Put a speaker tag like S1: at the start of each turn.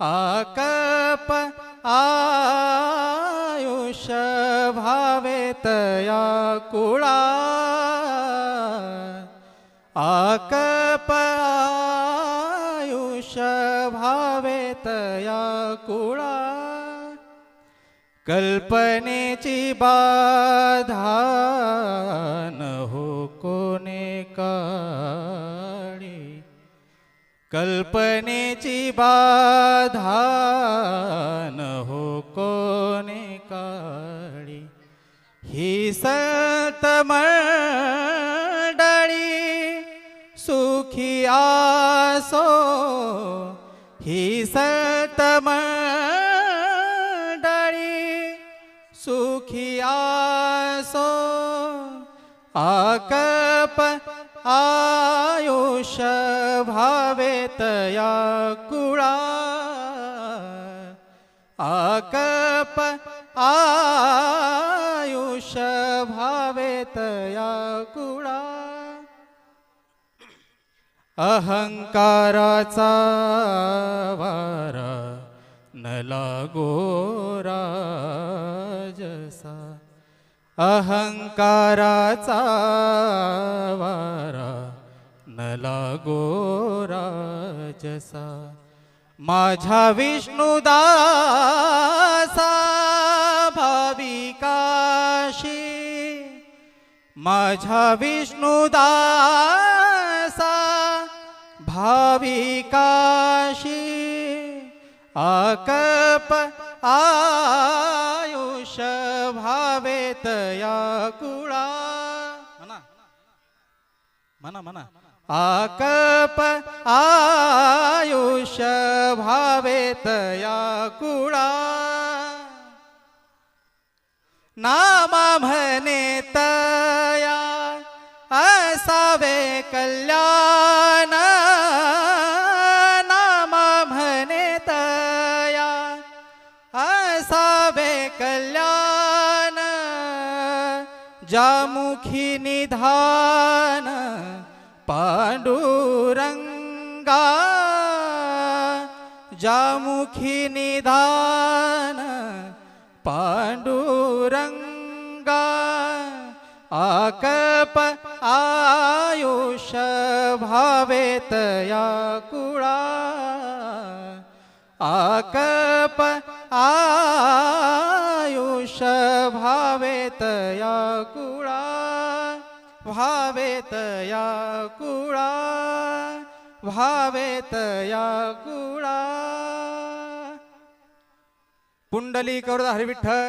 S1: आकप आयुष भावेतया कुळा. आकप आयुष भावेतया कुळा. कल्पनेची बाधा कल्पनेची बाधा न हो कोणे काळी. ही संत मंडळी सुखी आसो. ही संत मंडळी सुखी आसो. आकप आयुष भावे तया कुळा। आकप आयुष भावे तया कुळा। अहंकाराचा वारा न लागो राजसा अहंकाराचा वारा न गोराजसा राजसा. माझ्या विष्णुदासा भाविकाशी. माझ्या विष्णुदासा भाविकाशी. आकप आयुष भावेत या कुळा. म्हणा म्हणा म्हणा आकप आयुष भावे तया कुळा. नामा म्हणे तया असावे कल्याण. नामा म्हणे तया असावे कल्याण. जामुखी निधा पांडुरंगा जामुखी निधान पांडुरंगा आकप आयुष भावेतया कुळा आकप आयुष भावेतया कुळा व्हावेत या कुळा व्हावेत या कुळा. पुंडली वरद हरिविठ्ठल.